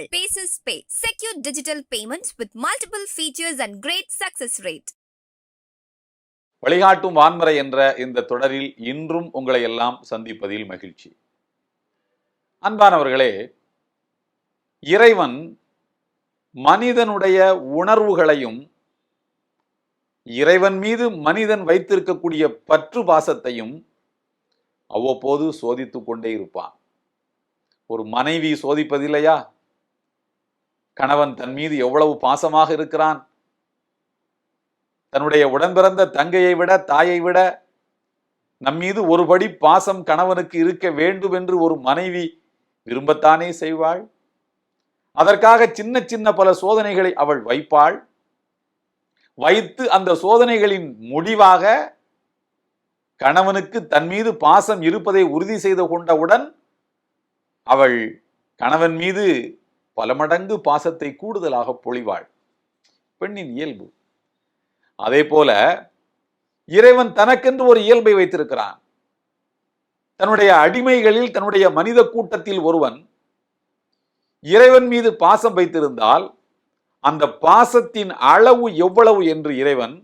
வழங்குபவர்கள் பேசஸ் பே secure digital payment with multiple features and great success rate வழிகாட்டும் வான்முறை என்ற இந்த தொடரில் இன்றும் உங்களை எல்லாம் சந்திப்பதில் மகிழ்ச்சி. அன்பானவர்களே இறைவன் மனிதனுடைய உணர்வுகளையும் இறைவன் மீது மனிதன் வைத்திருக்கக்கூடிய பற்று பாசத்தையும் அவ்வப்போது சோதித்து கொண்டே இருப்பான். ஒரு மனைவி சோதிப்பதில்லையா? கணவன் தன் மீது எவ்வளவு பாசமாக இருக்கிறான்? தன்னுடைய உடன்பிறந்த தங்கையை விட தாயை விட நம்மீது ஒருபடி பாசம் கணவனுக்கு இருக்க வேண்டும் என்று ஒரு மனைவி விரும்பத்தானே செய்வாள்? அதற்காக சின்ன சின்ன பல சோதனைகளை அவள் வைப்பாள். வைத்து அந்த சோதனைகளின் முடிவாக கணவனுக்கு தன் மீது பாசம் இருப்பதை உறுதி செய்து கொண்டவுடன் அவள் கணவன் மீது பல மடங்கு பாசத்தை கூடுதலாக பொழிவாள். பெண்ணின் இயல்பு. அதே போல இறைவன் தனக்கென்று ஒரு இயல்பை வைத்திருக்கிறான். தன்னுடைய அடிமைகளில் தன்னுடைய மனித கூட்டத்தில் ஒருவன் இறைவன் மீது பாசம் வைத்திருந்தால் அந்த பாசத்தின் அளவு எவ்வளவு என்று இறைவன்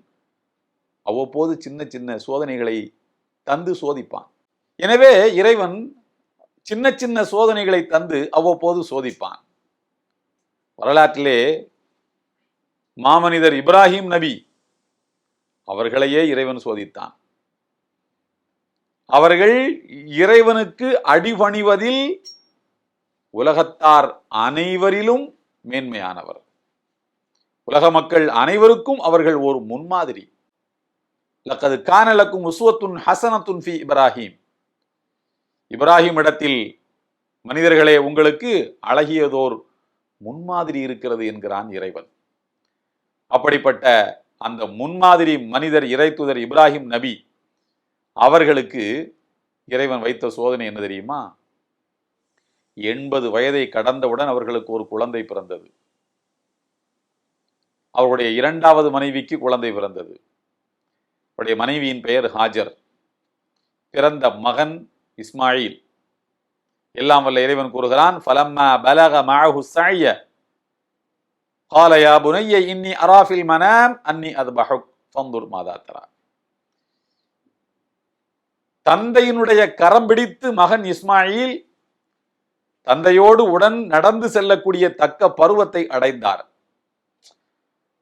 அவ்வப்போது சின்ன சின்ன சோதனைகளை தந்து சோதிப்பான். எனவே இறைவன் சின்ன சின்ன சோதனைகளை தந்து அவ்வப்போது சோதிப்பான். வரலாற்றிலே மாமனிதர் இப்ராஹிம் நபி அவர்களையே இறைவன் சோதித்தான். அவர்கள் இறைவனுக்கு அடிபணிவதில் உலகத்தார் அனைவரிலும் மேன்மையானவர். உலக மக்கள் அனைவருக்கும் அவர்கள் ஒரு முன்மாதிரி. லக்கது கானலக்கும் உசுவத்துன் ஹசனத்துன் ஃபி இப்ராஹிம். இப்ராஹிம் இடத்தில் மனிதர்களே உங்களுக்கு அழகியதோர் முன்மாதிரி இருக்கிறது என்கிறான் இறைவன். அப்படிப்பட்ட அந்த முன்மாதிரி மனிதர் இறைத்துதர் இப்ராஹிம் நபி அவர்களுக்கு இறைவன் வைத்த சோதனை என்ன தெரியுமா? எண்பது வயதை கடந்தவுடன் அவர்களுக்கு ஒரு குழந்தை பிறந்தது. அவருடைய இரண்டாவது மனைவிக்கு குழந்தை பிறந்தது. அவருடைய மனைவியின் பெயர் ஹாஜர். பிறந்த மகன் இஸ்மாயில். எல்லாம் வல்ல இறைவன் கூறுகிறான் ஃபலம்மா பலக மழகு சாய காலையா புனைய இன்னி அராஃபில் மனம் அன்னி அது பஹுக் தொந்தூர் மாதாத்தரா தந்தையினுடைய கரம் பிடித்து மகன் இஸ்மாயில் தந்தையோடு உடன் நடந்து செல்லக்கூடிய தக்க பருவத்தை அடைந்தார்.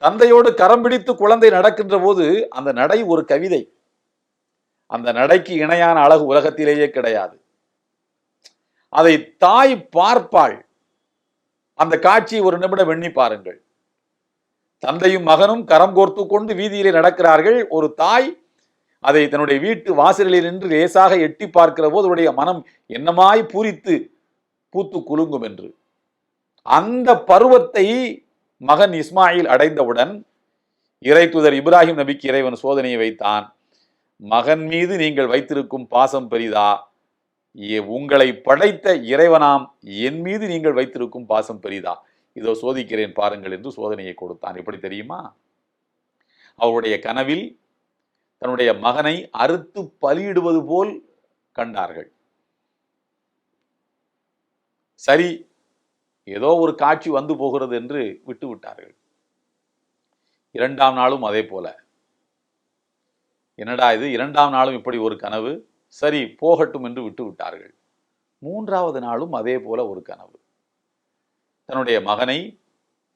தந்தையோடு கரம் பிடித்து குழந்தை நடக்கின்ற போது அந்த நடை ஒரு கவிதை. அந்த நடைக்கு இணையான அழகு உலகத்திலேயே கிடையாது. அதை தாய் பார்ப்பாள். அந்த காட்சியை ஒரு நிமிடம் எண்ணி பாருங்கள். தந்தையும் மகனும் கரம் கோர்த்து கொண்டு வீதியிலே நடக்கிறார்கள். ஒரு தாய் அதை தன்னுடைய வீட்டு வாசலில் நின்று லேசாக எட்டி பார்க்கிற போது அவருடைய மனம் என்னமாய் பூரித்து பூத்து குலுங்கும் என்று. அந்த பருவத்தை மகன் இஸ்மாயில் அடைந்தவுடன் இறை தூதர் இப்ராஹிம் நபிக்கு இறைவன் சோதனையை வைத்தான். மகன் மீது நீங்கள் வைத்திருக்கும் பாசம் பெரிதா? உங்களை படைத்த இறைவனாம் என் மீது நீங்கள் வைத்திருக்கும் பாசம் பெரிதா? இதோ சோதிக்கிறேன் பாருங்கள் என்று சோதனையை கொடுத்தான். எப்படி தெரியுமா? அவருடைய கனவில் தன்னுடைய மகனை அறுத்து பலியிடுவது போல் கண்டார்கள். சரி ஏதோ ஒரு காட்சி வந்து போகிறது என்று விட்டு விட்டார்கள். இரண்டாம் நாளும் அதே போல. என்னடா இது? இரண்டாம் நாளும் இப்படி ஒரு கனவு? சரி போகட்டும் என்று விட்டு விட்டார்கள். மூன்றாவது நாளும் அதே போல ஒரு கனவு. தன்னுடைய மகனை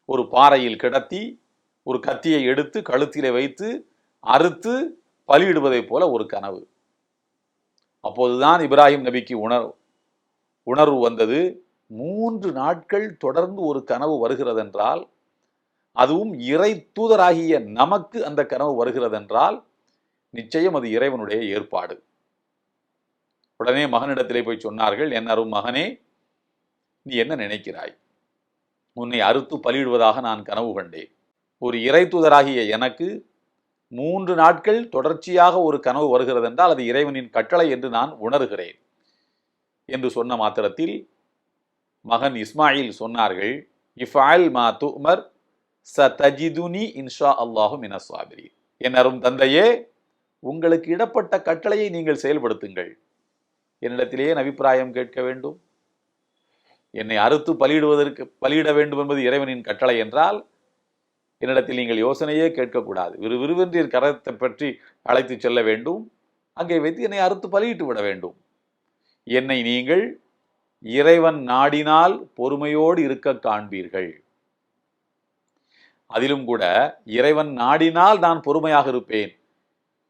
ஒரு பாறையில் கிடத்தி ஒரு கத்தியை எடுத்து கழுத்திலே வைத்து அறுத்து பலியிடுவதைப் போல ஒரு கனவு. அப்போதுதான் இப்ராஹிம் நபிக்கு உணர் உணர்வு வந்தது மூன்று நாட்கள் தொடர்ந்து ஒரு கனவு வருகிறதென்றால் அதுவும் இறை தூதராகிய நமக்கு அந்த கனவு வருகிறதென்றால் நிச்சயம் அது இறைவனுடைய ஏற்பாடு. உடனே மகனிடத்திலே போய் சொன்னார்கள் என் அரும் மகனே நீ என்ன நினைக்கிறாய்? உன்னை அறுத்து பலியிடுவதாக நான் கனவு கண்டேன். ஒரு இறை தூதராகிய எனக்கு மூன்று நாட்கள் தொடர்ச்சியாக ஒரு கனவு வருகிறது என்றால் அது இறைவனின் கட்டளை என்று நான் உணர்கிறேன். என்று சொன்ன மாத்திரத்தில் மகன் இஸ்மாயில் சொன்னார்கள் இஃபால் மா துமர் ச தஜிதுனி இன்ஷா அல்லாஹு மினஸ்வாபிரி என் அரும் தந்தையே உங்களுக்கு இடப்பட்ட கட்டளையை நீங்கள் செயல்படுத்துங்கள். என்னிடத்திலேயே என் அபிப்பிராயம் கேட்க வேண்டும். என்னை அறுத்து பலியிடுவதற்கு பலியிட வேண்டும் என்பது இறைவனின் கட்டளை என்றால் என்னிடத்தில் நீங்கள் யோசனையே கேட்கக்கூடாது. விறுவிறுவென்று என் கரத்தை பற்றி அழைத்து செல்ல வேண்டும். அங்கே வைத்து என்னை அறுத்து பலியிட்டு விட வேண்டும். என்னை நீங்கள் இறைவன் நாடினால் பொறுமையோடு இருக்க காண்பீர்கள். அதிலும் கூட இறைவன் நாடினால் நான் பொறுமையாக இருப்பேன்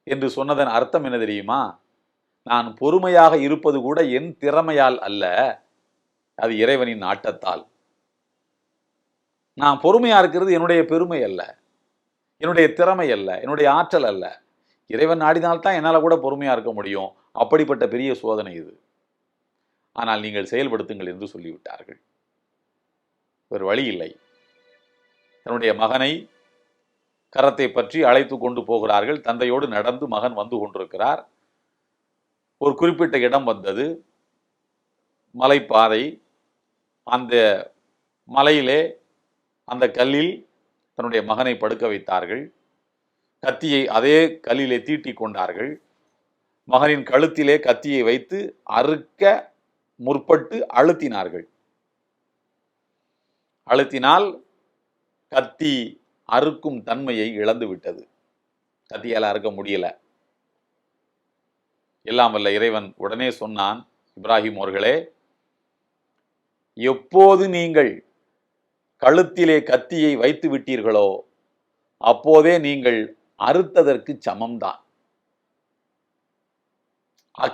என்று சொன்னதன் அர்த்தம் என்ன தெரியுமா? நான் பொறுமையாக இருப்பது கூட என் திறமையால் அல்ல அது இறைவனின் ஆட்டத்தால். நான் பொறுமையா இருக்கிறது என்னுடைய பெருமை அல்ல என்னுடைய திறமை அல்ல என்னுடைய ஆற்றல் அல்ல. இறைவன் நாடினால்தான் என்னால் கூட பொறுமையாக இருக்க முடியும். அப்படிப்பட்ட பெரிய சோதனை இது. ஆனால் நீங்கள் செயல்படுத்துங்கள் என்று சொல்லிவிட்டார்கள். ஒரு வழி இல்லை. தன்னுடைய மகனை கரத்தை பற்றி அழைத்து கொண்டு போகிறார்கள். தந்தையோடு நடந்து மகன் வந்து கொண்டிருக்கிறார். ஒரு குறிப்பிட்ட இடம் வந்தது. மலைப்பாறை அந்த மலையிலே அந்த கல்லில் தன்னுடைய மகனை படுக்க வைத்தார்கள். கத்தியை அதே கல்லிலே தீட்டி கொண்டார்கள். மகனின் கழுத்திலே கத்தியை வைத்து அறுக்க முற்பட்டு அழுத்தினார்கள். அழுத்தினால் கத்தி அறுக்கும் தன்மையை இழந்து விட்டது கத்தியால் அறுக்க முடியல. எல்லாம் வல்ல இறைவன் உடனே சொன்னான் இப்ராஹிம் அவர்களே எப்போது நீங்கள் கழுத்திலே கத்தியை வைத்து விட்டீர்களோ அப்போதே நீங்கள் அறுத்ததற்கு சமம்தான்.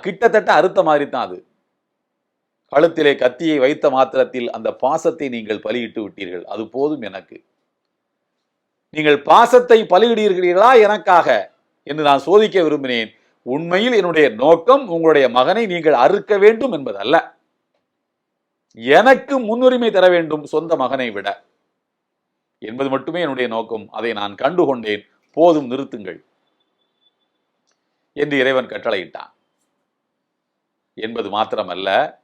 கிட்டத்தட்ட அறுத்த மாதிரி தான் அது. கழுத்திலே கத்தியை வைத்த மாத்திரத்தில் அந்த பாசத்தை நீங்கள் பலியிட்டு விட்டீர்கள். அது போதும் எனக்கு. நீங்கள் பாசத்தை பலியிடுகிறீர்களா எனக்காக என்று நான் சோதிக்க விரும்பினேன். உண்மையில் என்னுடைய நோக்கம் உங்களுடைய மகனை நீங்கள் அறுக்க வேண்டும் என்பதல்ல. எனக்கு முன்னுரிமை தர வேண்டும் சொந்த மகனை விட. என்பது மட்டுமே என்னுடைய நோக்கம். அதை நான் கண்டுகொண்டேன். போதும் நிறுத்துங்கள். என்று இறைவன் கட்டளையிட்டான். என்பது மாத்திரமல்ல.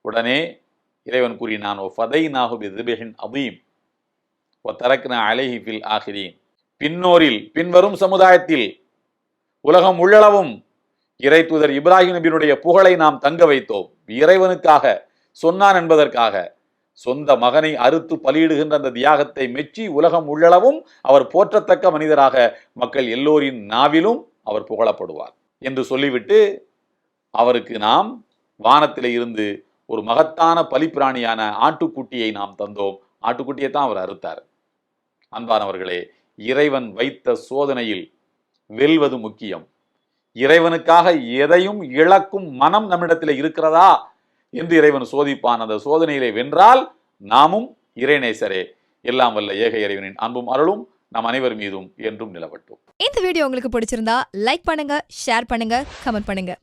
உடனே இறைவன் கூறினான் ஓ ஃபதை நாகு பிதிபின் அதீம் ஓ அலைஹி ஃபில் ஆகிரீன். பின்னோரில் பின்வரும் சமுதாயத்தில் உலகம் உள்ளளவும் இறை தூதர் இப்ராஹிம் நபியினுடைய புகழை நாம் தங்க வைத்தோம். இறைவனுக்காக சொன்னான் என்பதற்காக சொந்த மகனை அறுத்து பலியிடுகின்ற அந்த தியாகத்தை மெச்சி உலகம் உள்ளளவும் அவர் போற்றத்தக்க மனிதராக மக்கள் எல்லோரின் நாவிலும் அவர் புகழப்படுவார் என்று சொல்லிவிட்டு அவருக்கு நாம் வானத்தில் இருந்து ஒரு மகத்தான பலிப்பிராணியான ஆட்டுக்குட்டியை நாம் தந்தோம். ஆட்டுக்குட்டியை தான் அவர் அறுத்தார். அன்பானவர்களே இறைவன் வைத்த சோதனையில் வெல்வது முக்கியம். இறைவனுக்காக எதையும் இழக்கும் மனம் நம்மிடத்தில் இருக்கிறதா என்று இறைவன் சோதிப்பான். அந்த சோதனையிலே வென்றால் நாமும் இறைநேசரே. எல்லாம் வல்ல ஏக இறைவனின் அன்பும் அருளும் நம் அனைவர் மீதும் என்றும் நிலவட்டும். இந்த வீடியோ உங்களுக்கு பிடிச்சிருந்தா லைக் பண்ணுங்க ஷேர் பண்ணுங்க கமெண்ட் பண்ணுங்க.